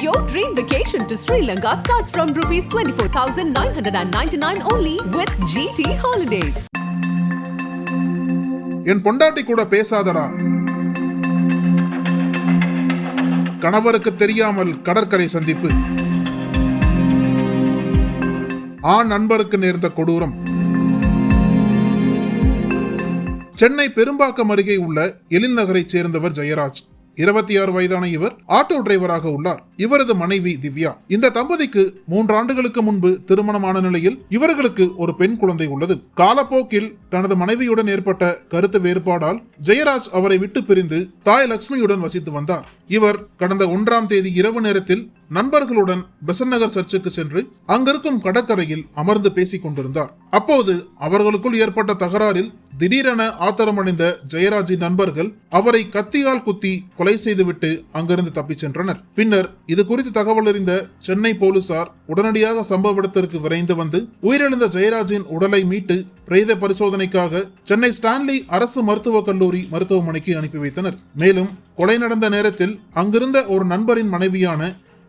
Your dream vacation to Sri Lanka starts from rupees 24,999 only with GT Holidays. என் பொண்டாட்டி கூட பேசாதடா. கணவருக்கு தெரியாமல் கடற்கரை சந்திப்பு. ஆண் நண்பருக்கு நேர்ந்த கொடூரம். சென்னை பெரும்பாக்கம் அருகே உள்ள எழில் நகரைச் சேர்ந்தவர் ஜெயராஜ். இருபத்தி ஆறு வயதான இவர் ஆட்டோ டிரைவராக உள்ளார். இவரது மனைவி திவ்யா. இந்த தம்பதிக்கு மூன்று ஆண்டுகளுக்கு முன்பு திருமணமான நிலையில் இவர்களுக்கு ஒரு பெண் குழந்தை உள்ளது. காலப்போக்கில் தனது மனைவியுடன் ஏற்பட்ட கருத்து வேறுபாடால் ஜெயராஜ் அவரை விட்டு பிரிந்து தாய் லட்சுமியுடன் வசித்து வந்தார். இவர் கடந்த ஒன்றாம் தேதி இரவு நேரத்தில் நண்பர்களுடன் பெசன் நகர் சர்ச்சுக்கு சென்று அங்கிருக்கும் கடற்கரையில் அமர்ந்து பேசிக் கொண்டிருந்தார். அப்போது அவர்களுக்குள் ஏற்பட்ட தகராறில் திடீரென ஆத்திரமடைந்த ஜெயராஜின் நண்பர்கள் அவரை கத்தியால் குத்தி கொலை செய்துவிட்டு அங்கிருந்து தப்பிச் சென்றனர். பின்னர் இது குறித்து தகவல் அறிந்த சென்னை போலீசார் உடனடியாக சம்பவ இடத்திற்கு விரைந்து வந்து உயிரிழந்த ஜெயராஜின் உடலை மீட்டு பிரேத பரிசோதனைக்காக சென்னை ஸ்டான்லி அரசு மருத்துவக் கல்லூரி மருத்துவமனைக்கு அனுப்பி வைத்தனர். மேலும் கொலை நடந்த நேரத்தில் அங்கிருந்த ஒரு நண்பரின் மனைவியான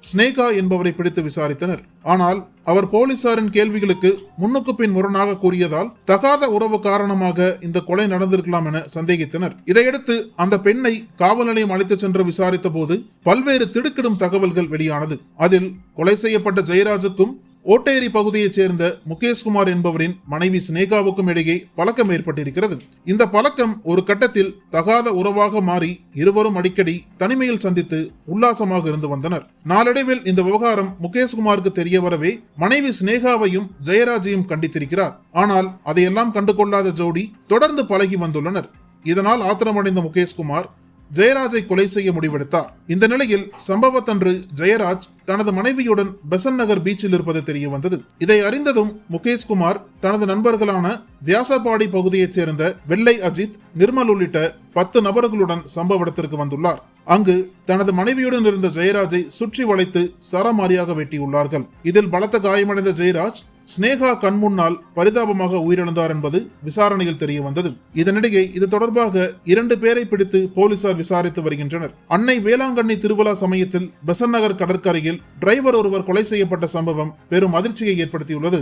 ஸ்னேகா என்பவரை பிடித்து விசாரித்தனர். ஆனால் அவர் போலீசாரின் கேள்விகளுக்கு முன்னுக்கு பின் முரணாக கூறியதால் தகாத உறவு காரணமாக இந்த கொலை நடந்திருக்கலாம் என சந்தேகித்தனர். இதையடுத்து அந்த பெண்ணை காவல் நிலையம் அழைத்துச் சென்று விசாரித்த போது பல்வேறு திடுக்கிடும் தகவல்கள் வெளியானது. அதில் கொலை செய்யப்பட்ட ஜெயராஜுக்கும் ஓட்டேரி பகுதியைச் சேர்ந்த முகேஷ்குமார் என்பவரின் மனைவி சினேகாவுக்கும் இடையே பழக்கம் ஏற்பட்டிருக்கிறது. இந்த பழக்கம் ஒரு கட்டத்தில் தகாத உறவாக மாறி இருவரும் அடிக்கடி தனிமையில் சந்தித்து உல்லாசமாக இருந்து வந்தனர். நாளடைவில் இந்த விவகாரம் முகேஷ்குமாருக்கு தெரிய வரவே மனைவி சினேகாவையும் ஜெயராஜையும் கண்டித்திருக்கிறார். ஆனால் அதையெல்லாம் கண்டுகொள்ளாத ஜோடி தொடர்ந்து பழகி வந்துள்ளனர். இதனால் ஆத்திரமடைந்த முகேஷ்குமார் ஜெயராஜை கொலை செய்ய முடிவெடுத்தார். இந்த நிலையில் சம்பவத்தன்று ஜெயராஜ் தனது மனைவியுடன் பெசன் நகர் பீச்சில் இருப்பது தெரிய வந்தது இதை அறிந்ததும் முகேஷ்குமார் தனது நண்பர்களான வியாசபாடி பகுதியைச் சேர்ந்த வெள்ளை அஜித் நிர்மல் உள்ளிட்ட பத்து நபர்களுடன் சம்பவ இடத்திற்கு வந்துள்ளார். அங்கு தனது மனைவியுடன் இருந்த ஜெயராஜை சுற்றி வளைத்து சரமாரியாக வெட்டியுள்ளார்கள். இதில் பலத்த காயமடைந்த ஜெயராஜ் ஸ்னேகா கண்முன்னால் பரிதாபமாக உயிரிழந்தார் என்பது விசாரணையில் தெரிய வந்தது இதனிடையே இது தொடர்பாக இரண்டு பேரை பிடித்து போலீசார் விசாரித்து வருகின்றனர். அன்னை வேளாங்கண்ணி திருவிழா சமயத்தில் பெசன் நகர் கடற்கரையில் டிரைவர் ஒருவர் கொலை செய்யப்பட்ட சம்பவம் பெரும் அதிர்ச்சியை ஏற்படுத்தியுள்ளது.